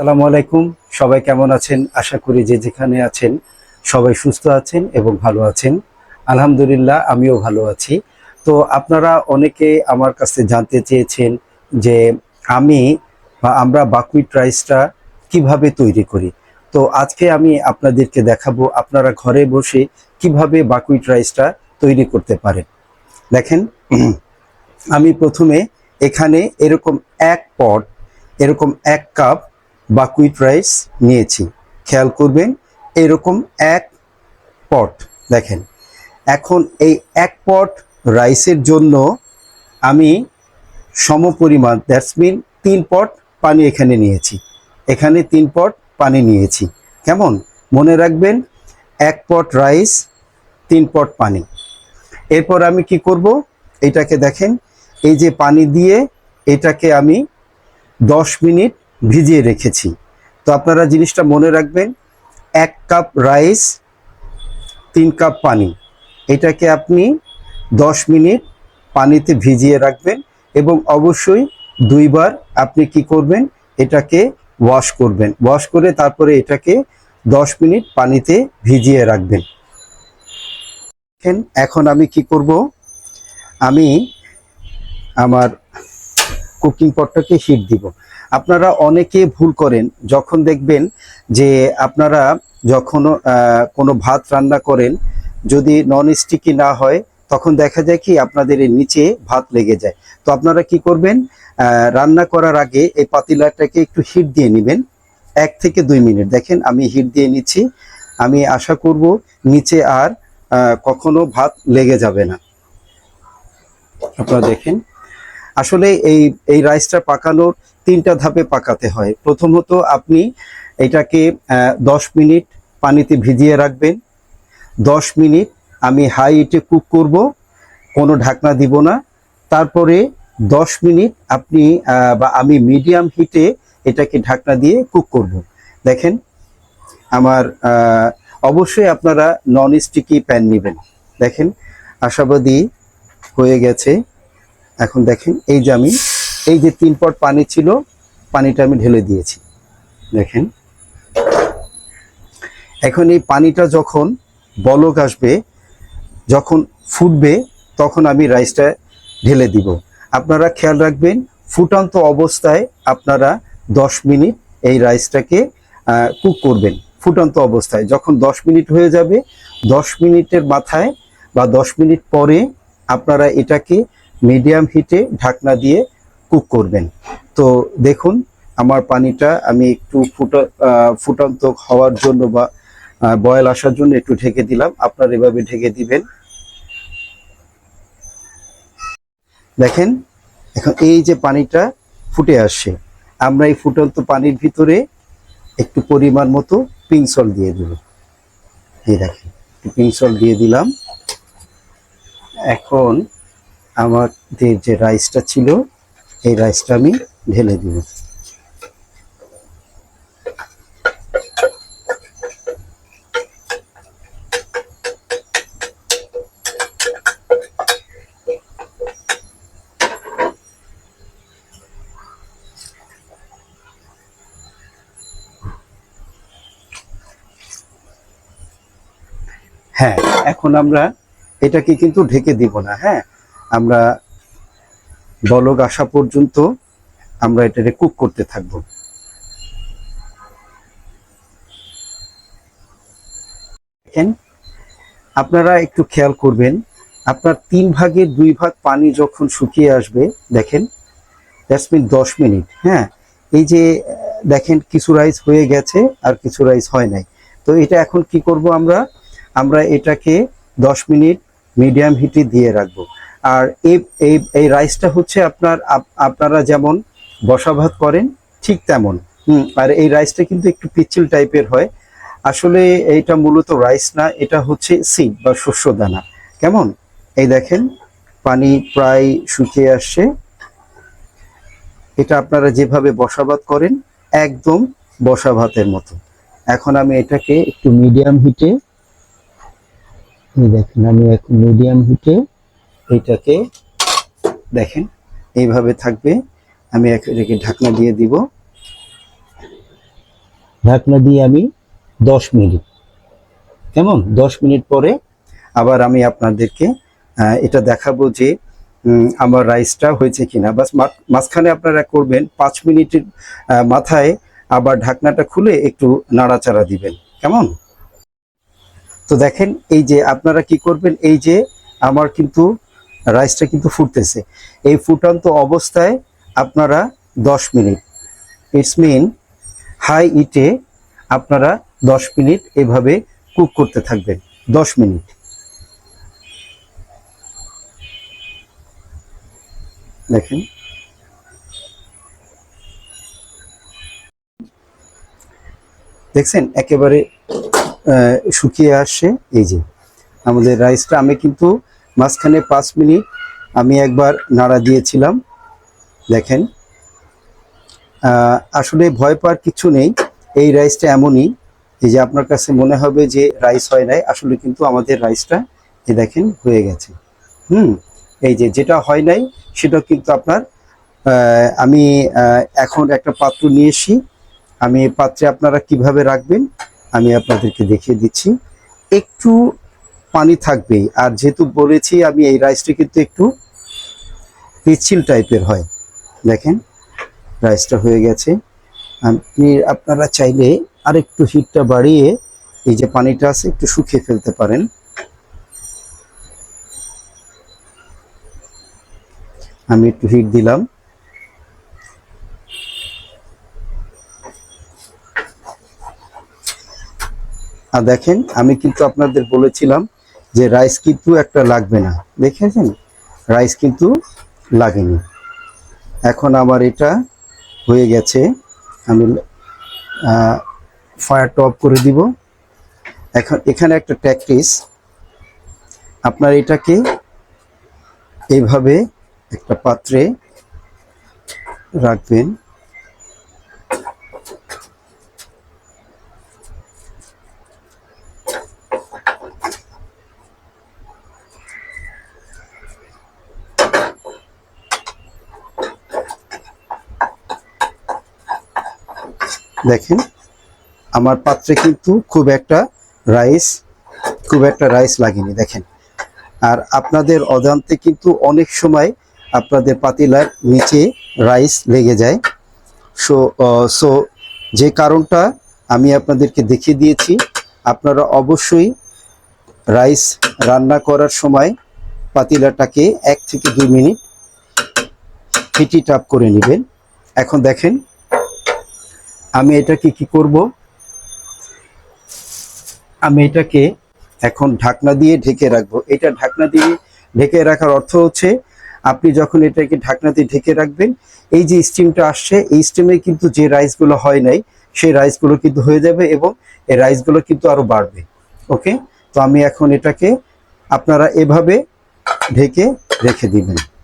সালামু আলাইকুম। সবাই কেমন আছেন? আশা করি যে যেখানে আছেন সবাই সুস্থ আছেন এবং ভালো আছেন। আলহামদুলিল্লাহ, আমিও ভালো আছি। তো আপনারা অনেকে আমার কাছে জানতে চেয়েছেন যে আমি বা আমরা বাকুইট রাইসটা কীভাবে তৈরি করি। তো আজকে আমি আপনাদেরকে দেখাবো আপনারা ঘরে বসে কীভাবে বাকুইট রাইসটা তৈরি করতে পারেন। দেখেন, আমি প্রথমে এখানে এরকম এক পট, এরকম এক কাপ বাকুইট রাইস নিয়েছি। খেয়াল করবেন, এরকম এক পট দেখেন। এখন এই এক পট রাইসের জন্য আমি সমপরিমাণ দ্যাটস মিন তিন পট পানি এখানে নিয়েছি। এখানে তিন পট পানি নিয়েছি। কেমন? মনে রাখবেন, এক পট রাইস তিন পট পানি। এরপর আমি কি করব? এটাকে দেখেন, এই যে পানি দিয়ে এটাকে আমি দশ মিনিট ভিজিয়ে রেখেছি। তো আপনারা জিনিসটা মনে রাখবেন, এক কাপ রাইস, তিন কাপ পানি। এটাকে আপনি দশ মিনিট পানিতে ভিজিয়ে রাখবেন এবং অবশ্যই দুইবার আপনি কি করবেন, এটাকে ওয়াশ করবেন। ওয়াশ করে তারপরে এটাকে দশ মিনিট পানিতে ভিজিয়ে রাখবেন। এখন আমি কি করব, আমি আমার কুকিং পটটাকে হিট দিব। আপনারা অনেকে ভুল করেন। যখন দেখবেন যে আপনারা যখন কোনো ভাত রান্না করেন, যদি নন স্টিকি না হয়, তখন দেখা যায় কি আপনাদের নিচে ভাত লেগে যায়। তো আপনারা কি করবেন? রান্না করার আগে এই পাতিলাটাকে একটু হিট দিয়ে নেবেন। এক থেকে দুই মিনিট। দেখেন, আমি হিট দিয়ে নিচ্ছি। আমি আশা করব নিচে আর কখনো ভাত লেগে যাবে না। আপনারা দেখেন। আসলে এই এই রাইসটা পাকানোর তিনটা ধাপে পাকাতে হয়। প্রথমত আপনি এটাকে দশ মিনিট পানিতে ভিজিয়ে রাখবেন। দশ মিনিট আমি হাই হিটে কুক করব, কোনো ঢাকনা দিব না। তারপরে দশ মিনিট আপনি বা আমি মিডিয়াম হিটে এটাকে ঢাকনা দিয়ে কুক করব। দেখেন, আমার অবশ্যই আপনারা নন স্টিকি প্যান নেবেন। দেখেন, আশাবাদী হয়ে গেছে। এখন দেখেন, এই যে আমি এই যে তিন পট পানি ছিল, পানিটা আমি ঢেলে দিয়েছি। দেখেন। এখন এই পানিটা যখন বলক আসবে, যখন ফুটবে, তখন আমি রাইসটা ঢেলে দিব। আপনারা খেয়াল রাখবেন, ফুটান্ত অবস্থায় আপনারা দশ মিনিট এই রাইসটাকে কুক করবেন। ফুটন্ত অবস্থায়। যখন দশ মিনিট হয়ে যাবে, দশ মিনিটের মাথায় বা দশ মিনিট পরে আপনারা এটাকে মিডিয়াম হিটে ঢাকনা দিয়ে কুক করবেন। তো দেখুন, আমার পানিটা আমি একটু ফুটা ফুটন্ত হওয়ার জন্য বা বয়েল আসার জন্য একটু ঢেকে দিলাম। আপনার এভাবে ঢেকে দিবেন। দেখেন, এখন এই যে পানিটা ফুটে আসছে, আমরা এই ফুটন্ত পানির ভিতরে একটু পরিমাণ মতো পিঙ্ক সল্ট দিয়ে দেব। এই দেখেন, একটু পিঙ্ক সল্ট দিয়ে দিলাম। এখন আমাদের যে রাইসটা ছিল এই রাইসটা আমি ঢেলে দিব। হ্যাঁ এখন আমরা এটাকে কিন্তু ঢেকে দিব না হ্যাঁ? আমরা বলক আসা পর্যন্ত আমরা এটাকে কুক করতে থাকব। দেখেন, আপনারা একটু খেয়াল করবেন, আপনার তিন ভাগের দুই ভাগ পানি যখন শুকিয়ে আসবে, দেখেন দ্যাটস মিন দশ মিনিট হ্যাঁ? এই যে, দেখেন, কিছু রাইস হয়ে গেছে আর কিছু রাইস হয় নাই। তো এটা এখন কি করব আমরা? আমরা এটাকে দশ মিনিট মিডিয়াম হিটে দিয়ে রাখব। আর এই এই রাইসটা হচ্ছে আপনার, আপ- আপনারা যেমন বসা ভাত করেন, ঠিক তেমন। হুম, আর এই রাইসটা কিন্তু একটু পিচ্ছিল টাইপের হয়। আসলে এইটা মূলত রাইস না, এটা হচ্ছে সিড বা শস্য দানা। কেমন? এই দেখেন, পানি প্রায় শুকিয়ে আসছে। এটা আপনারা যেভাবে বসা ভাত করেন, একদম বসা ভাতের মতো। এখন আমি এটাকে একটু মিডিয়াম হিটে দেখেন, আমি এখন মিডিয়াম হিটে এইটাকে দেখেন, এইভাবে থাকবে। আমি এটাকে ঢাকনা দিয়ে দিব। ঢাকনা দিয়ে আমি দশ মিনিট। কেমন? দশ মিনিট পরে আবার আমি আপনাদেরকে এটা দেখাবো যে আমার রাইসটা হয়েছে কিনা। বাস মাঝখানে আপনারা করবেন, পাঁচ মিনিটের মাথায় আবার ঢাকনাটা খুলে একটু নাড়াচাড়া দিবেন। কেমন? তো দেখেন, এই যে আপনারা কি করবেন, এই যে আমার কিন্তু রাইসটা কিন্তু ফুটতেছে। এই ফুটন্ত অবস্থায় আপনারা দশ মিনিট, ইটস মিন হাই ইটে আপনারা দশ মিনিট এভাবে কুক করতে থাকবেন, দশ মিনিট। দেখেন। দেখছেন? একেবারে শুকিয়ে আসছে। এই যে, আমাদের রাইসটা, আমি কিন্তু মাঝখানে পাঁচ মিনিট আমি একবার নাড়া দিয়েছিলাম। দেখেন। আসলে ভয় পাওয়ার কিছু নেই। এই রাইসটা এমনই। এই যে আপনার কাছে মনে হবে যে রাইস হয় নাই, আসলে কিন্তু আমাদের রাইসটা এ দেখেন, হয়ে গেছে। হুম, এই যে যেটা হয় নাই, সেটা কিন্তু আপনার আমি এখন একটা পাত্র নিয়ে এসি আমি পাত্রে আপনারা কীভাবে রাখবেন, আমি আপনাদেরকে দেখিয়ে দিচ্ছি। একটু পানি থাকবেই। আর যেহেতু বলেছি আমি এই রাইসটা কিন্তু একটু পিচ্ছিল টাইপের হয়। দেখেন, রাইসটা হয়ে গেছে। আপনি, আপনারা চাইলে আরেকটু হিটটা বাড়িয়ে এই যে পানিটা আছে, একটু শুকিয়ে ফেলতে পারেন। আমি একটু হিট দিলাম। আর দেখেন, আমি কিন্তু আপনাদের বলেছিলাম যে রাইস কিন্তু একটা লাগবে না। দেখেছেন? রাইস কিন্তু লাগেনি। এখন আমার এটা হয়ে গেছে। আমি ফায়ারটা অফ করে দিব। এখন এখানে একটা ট্যাকটিস আপনার এটাকে এইভাবে একটা পাত্রে রাখবেন। দেখেন, আমার পাত্রে কিন্তু খুব একটা রাইস, খুব একটা রাইস লাগেনি, দেখেন। আর আপনাদের অজান্তে কিন্তু অনেক সময় আপনাদের পাতিলার নিচে রাইস লেগে যায়। সো সো যে কারণটা আমি আপনাদেরকে দেখিয়ে দিয়েছি, আপনারা অবশ্যই রাইস রান্না করার সময় পাতিলাটাকে এক থেকে দুই মিনিট হিটি টাপ করে নেবেন। এখন দেখেন আমি এটাকে কি করব? আমি এটাকে এখন ঢাকনা দিয়ে ঢেকে রাখব। এটা ঢাকনা দিয়ে ঢেকে রাখার অর্থ হচ্ছে, আপনি যখন এটাকে ঢাকনা দিয়ে ঢেকে রাখবেন, এই যে স্টিমটা আসছে, এই স্টিমে কিন্তু যে রাইসগুলো হয় নাই, সেই রাইসগুলো কিন্তু হয়ে যাবে এবং এই রাইসগুলো কিন্তু আরও বাড়বে। ওকে? তো আমি এখন এটাকে আপনারা এভাবে ঢেকে রেখে দিবেন।